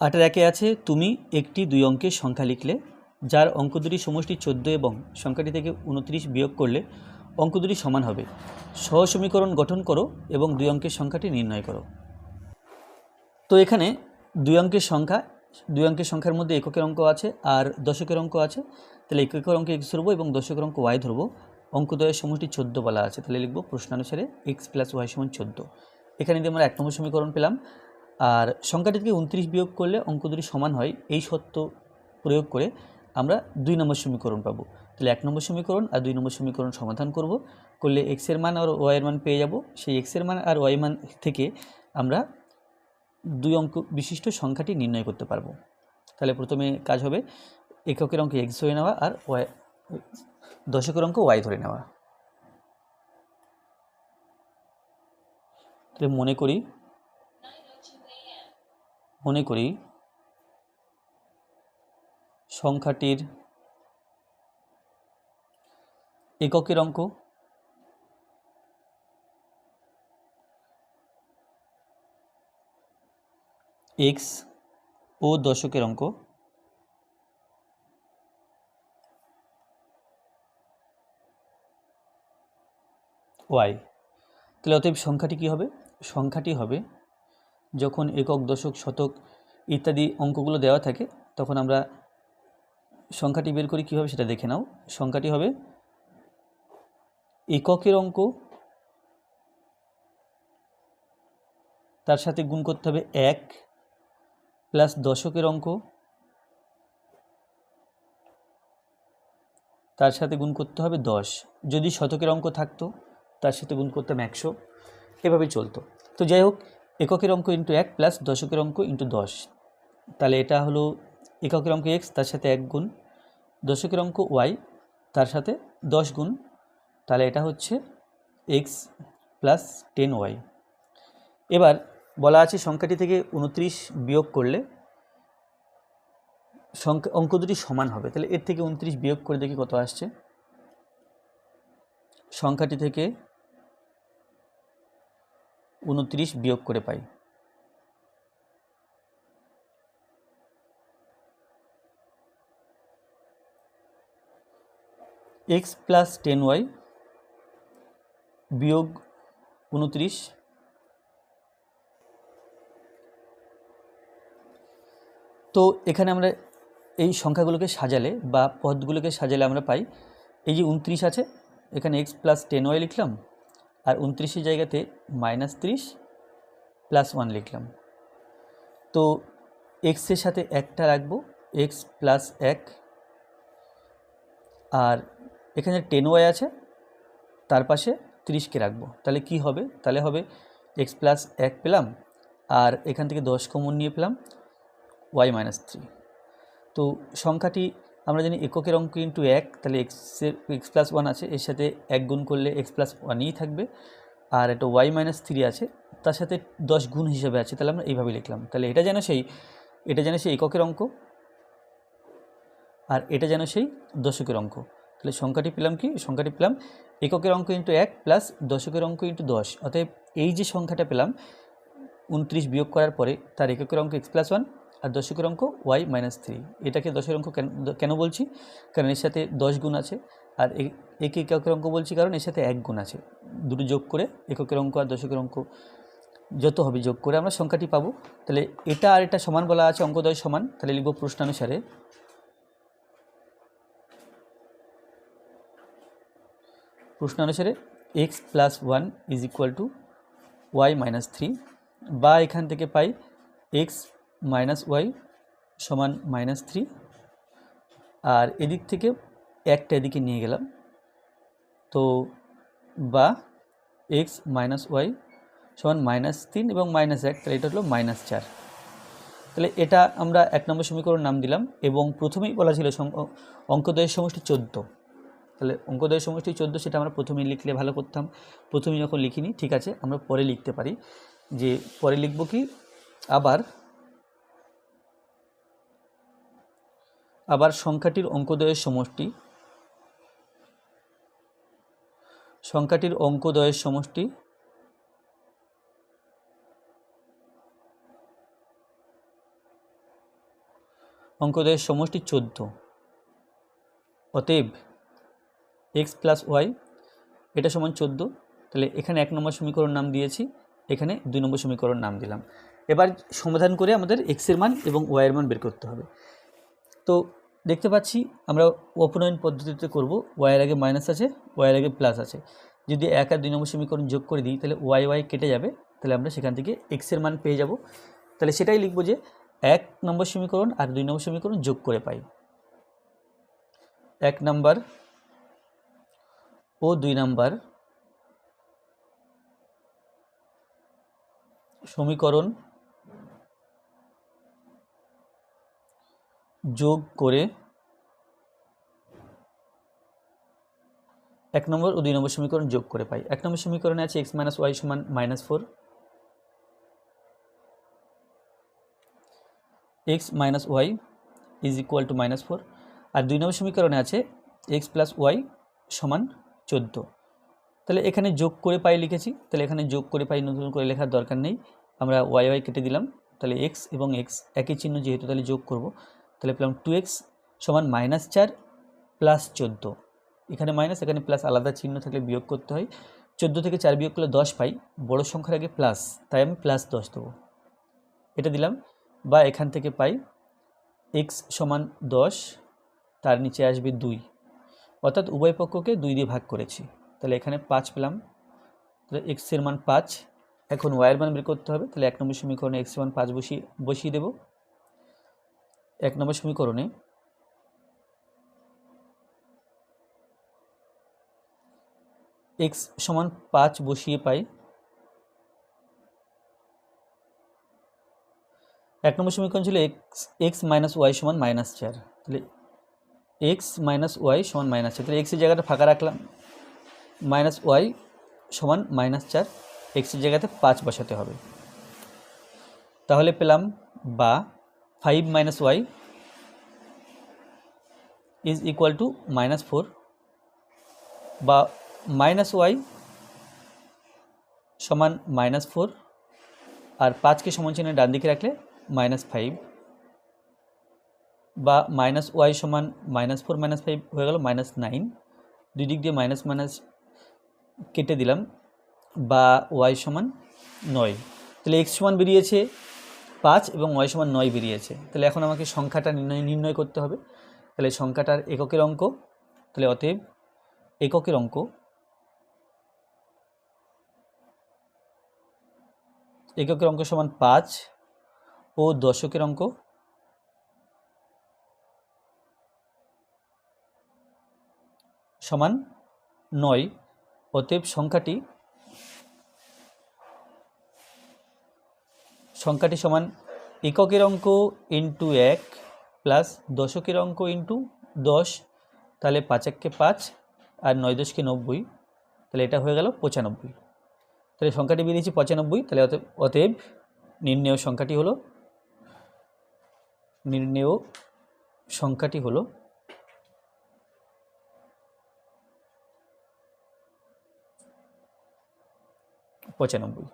আটের একে আছে তুমি একটি দুই অঙ্কের সংখ্যা লিখলে, যার অঙ্ক দুটি সমষ্টি চোদ্দ এবং সংখ্যাটি থেকে উনত্রিশ বিয়োগ করলে অঙ্ক দুটি সমান হবে। সহ সমীকরণ গঠন করো এবং দুই অঙ্কের সংখ্যাটি নির্ণয় করো। তো এখানে দুই অঙ্কের সংখ্যা, দুই অঙ্কের সংখ্যার মধ্যে এককের অঙ্ক আছে আর দশকের অঙ্ক আছে। তাহলে এককের অঙ্কে এক্স ধরবো এবং দশকের অঙ্ক ওয়াই ধরবো। অঙ্কদ্বয়ের সমষ্টি চোদ্দ বলা আছে। তাহলে লিখব প্রশ্নানুসারে এক্স প্লাস ওয়াই সমান চোদ্দ। এখানে দিয়ে আমরা এক নম্বর সমীকরণ পেলাম। আর সংখ্যাটি থেকে উনত্রিশ বিয়োগ করলে অঙ্ক দুটি সমান হয়, এই সত্য প্রয়োগ করে আমরা দুই নম্বর সমীকরণ পাবো। তাহলে এক নম্বর সমীকরণ আর দুই নম্বর সমীকরণ সমাধান করব। করলে এক্সের মান আর ওয়াইয়ের মান পেয়ে যাব। সেই এক্সের মান আর ওয়াই মান থেকে আমরা দুই অঙ্ক বিশিষ্ট সংখ্যাটি নির্ণয় করতে পারব। তাহলে প্রথমে কাজ হবে এককের অঙ্ক এক্স ধরে নেওয়া আর ওয়াই দশকের অঙ্ক ওয়াই ধরে নেওয়া। তাহলে মনে করি মনে করি সংখ্যাটির এককের অঙ্ক। এক্স ও দশকের অঙ্ক। ওয়াই তাহলে অতএব সংখ্যাটি কী হবে? সংখ্যাটি হবে যখন একক, দশক, শতক ইত্যাদি অঙ্কগুলো দেওয়া থাকে, তখন আমরা সংখ্যাটি বের করি কীভাবে সেটা দেখে নাও। সংখ্যাটি হবে এককের অঙ্ক, তার সাথে গুণ করতে হবে এক প্লাস দশকের অঙ্ক, তার সাথে গুণ করতে হবে দশ। যদি শতকের অঙ্ক থাকতো, তার সাথে গুণ করতাম একশো। এভাবে চলতো। তো যাই হোক এককের অঙ্ক ইন্টু এক প্লাস দশকের অঙ্ক ইন্টু দশ। তাহলে এটা হলো এককের অঙ্ক এক্স তার সাথে এক গুণ। দশকের অঙ্ক ওয়াই তার সাথে দশ গুণ। তাহলে এটা হচ্ছে এক্স প্লাস টেন ওয়াই এবার বলা আছে সংখ্যাটি থেকে উনত্রিশ বিয়োগ করলে সংখ্যা অঙ্ক দুটি সমান হবে। তাহলে এর থেকে উনত্রিশ বিয়োগ করে দেখি কত আসছে। সংখ্যাটি থেকে উনত্রিশ বিয়োগ করে পাই। এক্স প্লাস টেন ওয়াই বিয়োগ উনত্রিশ তো এখানে আমরা এই সংখ্যাগুলোকে সাজালে বা পদগুলোকে সাজালে আমরা পাই, এই যে উনত্রিশ আছে, এখানে এক্স প্লাস টেন ওয়াই লিখলাম আর উনত্রিশের জায়গাতে মাইনাস ত্রিশ প্লাস ওয়ান লিখলাম। তো এক্সের সাথে একটা রাখব এক্স প্লাস এক। আর এখানে টেন ওয়াই আছে, তার পাশে ত্রিশকে রাখব। তাহলে কি হবে? তাহলে হবে এক্স প্লাস এক পেলাম, আর এখান থেকে দশ কমন নিয়ে পেলাম ওয়াই মাইনাস থ্রি তো সংখ্যাটি আমরা জানি এককের অঙ্ক ইন্টু এক, তাহলে এক্সের এক্স প্লাস ওয়ান আছে, এর সাথে এক গুণ করলে এক্স প্লাস ওয়ানই থাকবে। আর একটা ওয়াই মাইনাস থ্রি আছে, তার সাথে দশ গুণ হিসেবে আছে, তাহলে আমরা এইভাবে লিখলাম। তাহলে এটা যেন সেই, এটা যেন সেই এককের অঙ্ক, আর এটা যেন সেই দশকের অঙ্ক। তাহলে সংখ্যাটি পেলাম কি? সংখ্যাটি পেলাম এককের অঙ্ক ইন্টু এক প্লাস দশকের অঙ্ক ইন্টু দশ। অতএব এই যে সংখ্যাটা পেলাম, উনত্রিশ বিয়োগ করার পরে তার এককের অঙ্ক এক্স প্লাস ওয়ান আর দশকের অঙ্ক ওয়াই মাইনাস থ্রি এটাকে দশের অঙ্ক কেন বলছি? কারণ এর সাথে দশ গুণ আছে, আর একে এককের অঙ্ক বলছি কারণ এর সাথে এক গুণ আছে। দুটো যোগ করে এককের অঙ্ক আর দশকের অঙ্ক, যত হবে যোগ করে আমরা সংখ্যাটি পাবো। তাহলে এটা আর এটা সমান বলা আছে অঙ্কদয় সমান। তাহলে লিখব প্রশ্নানুসারে। প্রশ্নানুসারে X plus one is equal to Y minus three বা এখান থেকে পাই এক্স মাইনাস ওয়াই সমান মাইনাস থ্রি আর এদিক থেকে একটা এদিকে নিয়ে গেলাম। তো বা এক্স মাইনাস ওয়াই সমান মাইনাস তিন এবং মাইনাস এক, তাহলে এটা হলো মাইনাস চার। তাহলে এটা আমরা এক নম্বর সমীকরণ নাম দিলাম এবং প্রথমেই বলা ছিল অঙ্কদ্বয়ের সমষ্টি চোদ্দ। তাহলে অঙ্কদ্বয়ের সমষ্টি চোদ্দ সেটা আমরা প্রথমেই লিখলে ভালো করতাম। প্রথমে যখন লিখিনি, ঠিক আছে, আমরা পরে লিখতে পারি। যে পরে লিখব কি? আবার আবার সংখ্যাটির অঙ্কদয়ের সমষ্টি। সংখ্যাটির অঙ্কদয়ের সমষ্টি। অঙ্কদয়ের সমষ্টি চোদ্দ। অতএব এক্স প্লাস ওয়াই, এটা সমান চোদ্দ। তাহলে এখানে এক নম্বর সমীকরণ নাম দিয়েছি, এখানে দুই নম্বর সমীকরণ নাম দিলাম। এবার সমাধান করে আমাদের এক্সের মান এবং ওয়াইয়ের মান বের করতে হবে। তো দেখতে পাচ্ছি আমরা অপনয়ন পদ্ধতিতে করব ওয়াইয়ের আগে মাইনাস আছে ওয়াইয়ের আগে প্লাস আছে। যদি এক আর দুই নম্বর সমীকরণ যোগ করে দিই, তাহলে ওয়াই ওয়াই কেটে যাবে, তাহলে আমরা সেখান থেকে এক্সের মান পেয়ে যাব। তাহলে সেটাই লিখব যে এক নম্বর সমীকরণ আর দুই নম্বর সমীকরণ যোগ করে পাই। এক নাম্বার ও দুই নাম্বার সমীকরণ যোগ করে এক নম্বর ও দুই নম্বর সমীকরণ যোগ করে পাই। এক নম্বর সমীকরণে আছে এক্স মাইনাস ওয়াই সমান minus four X minus Y is equal to minus four আর দুই নম্বর সমীকরণে আছে এক্স প্লাস ওয়াই সমান চোদ্দ। তাহলে এখানে যোগ করে পাই লিখেছি। তাহলে এখানে যোগ করে পাই নতুন করে লেখার দরকার নেই। আমরা ওয়াই ওয়াই কেটে দিলাম। তাহলে এক্স এবং এক্স একই চিহ্ন যেহেতু তাহলে যোগ করব। তাহলে পেলাম টু এক্স সমান মাইনাস চার প্লাস চোদ্দ। এখানে মাইনাস এখানে প্লাস আলাদা চিহ্ন থাকলে বিয়োগ করতে হয়। চোদ্দ থেকে চার বিয়োগ করলে দশ পাই, বড় সংখ্যার আগে প্লাস তাই আমি প্লাস দশ দেবো। এটা দিলাম, বা এখান থেকে পাই এক্স সমান দশ, তার নিচে আসবে দুই। অর্থাৎ উভয় পক্ষকে দুই দিয়ে ভাগ করেছি। তাহলে এখানে পাঁচ পেলাম, তাহলে এক্সের মান পাঁচ। এখন ওয়াইয়ের মান বের করতে হবে, তাহলে এক নম্বর সমীকরণে এক্সের মান পাঁচ বসিয়ে বসিয়ে দেব। এক নম্বর সমীকরণে। এক্স সমান পাঁচ বসিয়ে পাই। এক নম্বর সমীকরণ ছিল এক্স এক্স মাইনাস ওয়াই সমান মাইনাস চার। তাহলে এক্স মাইনাস ওয়াই সমান মাইনাস চার। তাহলে এক্সের জায়গাটা ফাঁকা রাখলাম। মাইনাস ওয়াই সমান মাইনাস চার। এক্সের জায়গাতে পাঁচ বসাতে হবে। তাহলে পেলাম বা five minus Y is equal to minus four বা মাইনাস ওয়াই সমান মাইনাস ফোর আর পাঁচকে সমান চিহ্ন ডান দিকে রাখলে মাইনাস ফাইভ বা মাইনাস ওয়াই সমান মাইনাস ফোর মাইনাস ফাইভ হয়ে গেল মাইনাস নাইন দুই দিক দিয়ে মাইনাস মাইনাস কেটে দিলাম। বা ওয়াই সমান নয়। তাহলে এক্স সমান বেরিয়েছে পাঁচ এবং ওয়াই সমান নয় বেরিয়েছে। তাহলে এখন আমাকে সংখ্যাটা নির্ণয় নির্ণয় করতে হবে। তাহলে সংখ্যাটার এককের অঙ্ক, তাহলে অতএব এককের অঙ্ক এককের অঙ্ক সমান পাঁচ ও দশকের অঙ্ক সমান নয়। অতএব সংখ্যাটি সংখ্যাটি সমান এককের অঙ্ক ইন্টু এক প্লাস দশকের অঙ্ক ইন্টু দশ, তাহলে পাঁচ এককে পাঁচ আর নয় দশকে নব্বই, তাহলে এটা হয়ে গেল পঁচানব্বই। তাহলে সংখ্যাটি বেরিয়েছে পঁচানব্বই, তাহলে অতএব নির্ণেয় সংখ্যাটি হলো, নির্ণেয় সংখ্যাটি হলো পঁচানব্বই।